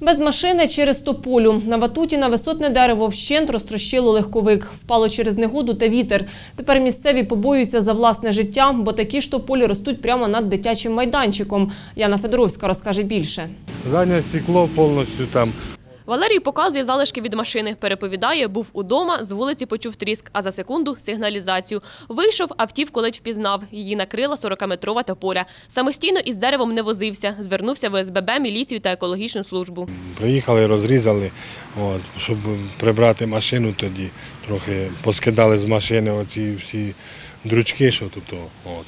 Без машини через тополю. На Ватутіна висотне дерево вщент розтрощило легковик. Впало через негоду та вітер. Тепер місцеві побоюються за власне життя, бо такі ж тополі ростуть прямо над дитячим майданчиком. Яна Федоровська розкаже більше. Заднє стекло повністю там. Валерій показує залишки від машини. Переповідає, був удома, з вулиці почув тріск, а за секунду сигналізацію. Вийшов, автівку ледь впізнав. Її накрила 40-метрова тополя. Самостійно із деревом не возився. Звернувся в СББ, міліцію та екологічну службу. Приїхали, розрізали, от, щоб прибрати машину тоді. Трохи поскидали з машини оці всі дрючки, що тут. От.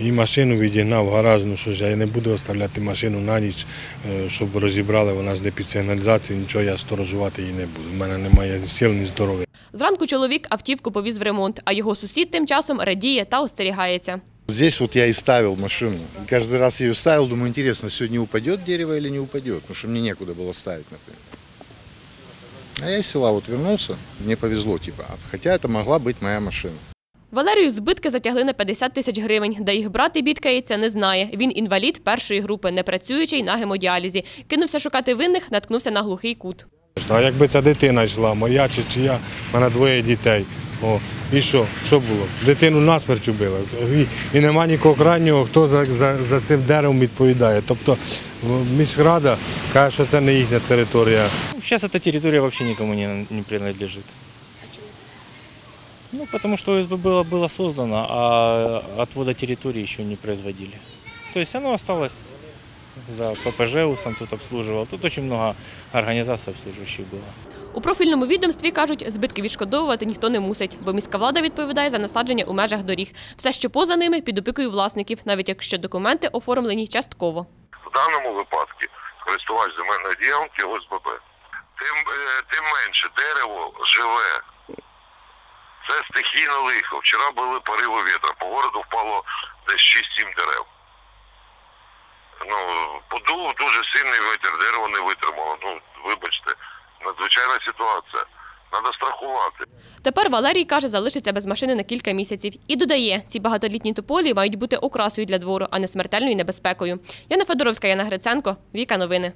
І машину відігнав в гараж, ну що ж, я не буду оставляти машину на ніч, е, щоб розібрали, вона ж не під сигналізацією, нічого я сторожувати її не буду. У мене немає сил ні здоров'я. Зранку чоловік автівку повіз в ремонт, а його сусід тим часом радіє та остерігається. Здесь вот я и ставил машину. И каждый раз ее ставил, думаю, интересно, сегодня упадет дерево или не упадет, потому что мне некуда было ставить, например. А я из села вот вернулся, мне повезло, типа, хотя это могла быть моя машина. Валерію збитки затягли на 50 тисяч гривень. Де їх брати бідкається, не знає. Він інвалід першої групи, непрацюючий на гемодіалізі. Кинувся шукати винних, наткнувся на глухий кут. А якби ця дитина йшла, моя чи чия, в мене двоє дітей. О, і що? Що було? Дитину насмерть убила. І, і нема нікого крайнього, хто за, за, за цим деревом відповідає. Тобто міськрада каже, що це не їхня територія. Сейчас эта территория вообще никому не, не принадлежит. Ну, потому что ОСБ было, было создано, а отвода территории еще не производили. То есть оно осталось за ППЖ УСом тут обслуживал. Тут очень много организаций обслуживающих было. У профільному відомстві кажуть, збитки відшкодовувати ніхто не мусить, бо міська влада відповідає за насадження у межах доріг. Все, що поза ними, під опікою власників, навіть якщо документи оформлені частково. в даному випадку користувач земельної ділянки ОСББ. Тим, е, тим менше дерево живе. Це стихійне лихо. Вчора були пориви вітра. По городу впало десь 6-7 дерев. Ну, подув дуже сильний вітер, дерево не витримало. Ну, вибачте, надзвичайна ситуація. Треба страхувати. Тепер Валерій каже, залишиться без машини на кілька місяців. І додає, ці багатолітні тополі мають бути окрасою для двору, а не смертельною небезпекою. Яна Федоровська, Яна Гриценко, Віка Новини.